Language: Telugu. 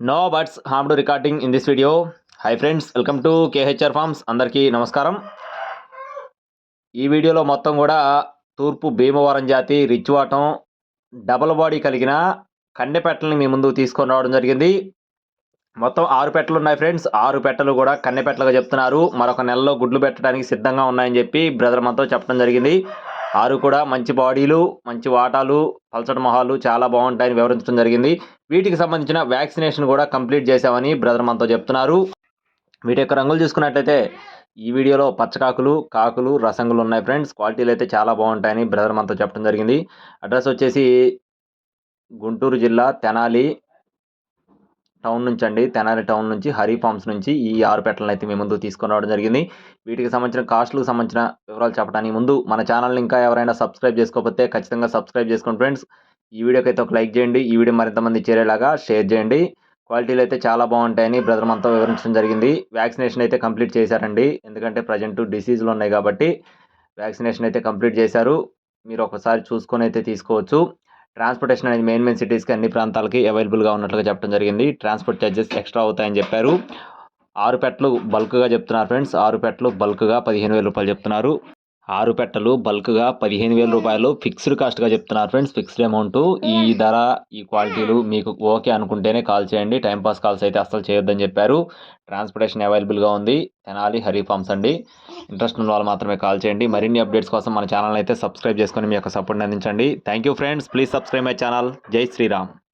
No birds harm to recording in this video hi friends welcome to KHR Farms అందరికీ నమస్కారం ఈ వీడియోలో మొత్తం కూడా తూర్పు భీమవరం జాతి రిచ్వాటం డబల్ బాడీ కలిగిన కన్నె పెట్టలని మీ ముందు తీసుకొని రావడం జరిగింది. మొత్తం ఆరు పెట్టలు ఉన్నాయి ఫ్రెండ్స్ ఆరు పెట్టలు కూడా కన్నె పెట్టలుగా చెప్తున్నారు. మరొక నెలలో గుడ్లు పెట్టడానికి సిద్ధంగా ఉన్నాయని చెప్పి బ్రదర్ మనతో చెప్పడం జరిగింది. ఆరు కూడా మంచి బాడీలు మంచి వాటాలు పల్సట మొహాలు చాలా బాగుంటాయని వివరించడం జరిగింది. వీటికి సంబంధించిన వ్యాక్సినేషన్ కూడా కంప్లీట్ చేశామని బ్రదర్ మనతో చెప్తున్నారు. వీటి యొక్క రంగులు చూసుకున్నట్లయితే ఈ వీడియోలో పచ్చకాకులు కాకులు రసంగులు ఉన్నాయి ఫ్రెండ్స్. క్వాలిటీలు అయితే చాలా బాగుంటాయని బ్రదర్ మనతో చెప్పడం జరిగింది. అడ్రస్ వచ్చేసి గుంటూరు జిల్లా తెనాలి టౌన్ నుంచి అండి తెనాలి టౌన్ నుంచి హరి ఫార్మ్స్ నుంచి ఈ ఆరు పెట్టలను అయితే మీ ముందు తీసుకొని రావడం జరిగింది. వీటికి సంబంధించిన కాస్ట్లకు సంబంధించిన వివరాలు చెప్పడానికి ముందు మన ఛానల్ని ఇంకా ఎవరైనా సబ్స్క్రైబ్ చేసుకోకపోతే ఖచ్చితంగా సబ్స్క్రైబ్ చేసుకోండి ఫ్రెండ్స్. ఈ వీడియోకి అయితే ఒక లైక్ చేయండి ఈ వీడియో మరింత మంది చేరేలాగా షేర్ చేయండి. క్వాలిటీలు అయితే చాలా బాగుంటాయని బ్రదర్ మనతో వివరించడం జరిగింది. వ్యాక్సినేషన్ అయితే కంప్లీట్ చేశారండి. ఎందుకంటే ప్రజెంట్ డిసీజులు ఉన్నాయి కాబట్టి వ్యాక్సినేషన్ అయితే కంప్లీట్ చేశారు. మీరు ఒకసారి చూసుకొని అయితే తీసుకోవచ్చు. ట్రాన్స్పోర్టేషన్ అనేది మెయిన్ మెయిన్ సిటీస్కి అన్ని ప్రాంతాలకి అవైలబుల్గా ఉన్నట్లుగా చెప్పడం జరిగింది. ట్రాన్స్పోర్ట్ ఛార్జెస్ ఎక్స్ట్రా అవుతాయని చెప్పారు. ఆరు పెట్టలు బల్క్గా చెప్తున్నారు ఫ్రెండ్స్. ఆరు పెట్టలు బల్క్గా పదిహేను వేల రూపాయలు చెప్తున్నారు. ఆరు పెట్టలు బల్క్గా పదిహేను వేల రూపాయలు ఫిక్స్డ్ కాస్ట్గా చెప్తున్నారు ఫ్రెండ్స్. Fixed amount. ఈ ధర ఈ క్వాలిటీలు మీకు ఓకే అనుకుంటేనే కాల్ చేయండి. టైంపాస్ కాల్స్ అయితే అస్సలు చేయొద్దని చెప్పారు. ట్రాన్స్పోర్టేషన్ అవైలబుల్గా ఉంది. తెనాలి హరి ఫార్మ్స్ అండి. ఇంట్రెస్ట్ ఉన్న వాళ్ళు మాత్రమే కాల్ చేయండి. మరిన్ని అప్డేట్స్ కోసం మన ఛానల్ అయితే సబ్స్క్రైబ్ చేసుకొని మీ యొక్క సపోర్ట్ని అందించండి. Thank you friends. Please subscribe my channel. జై శ్రీరామ్.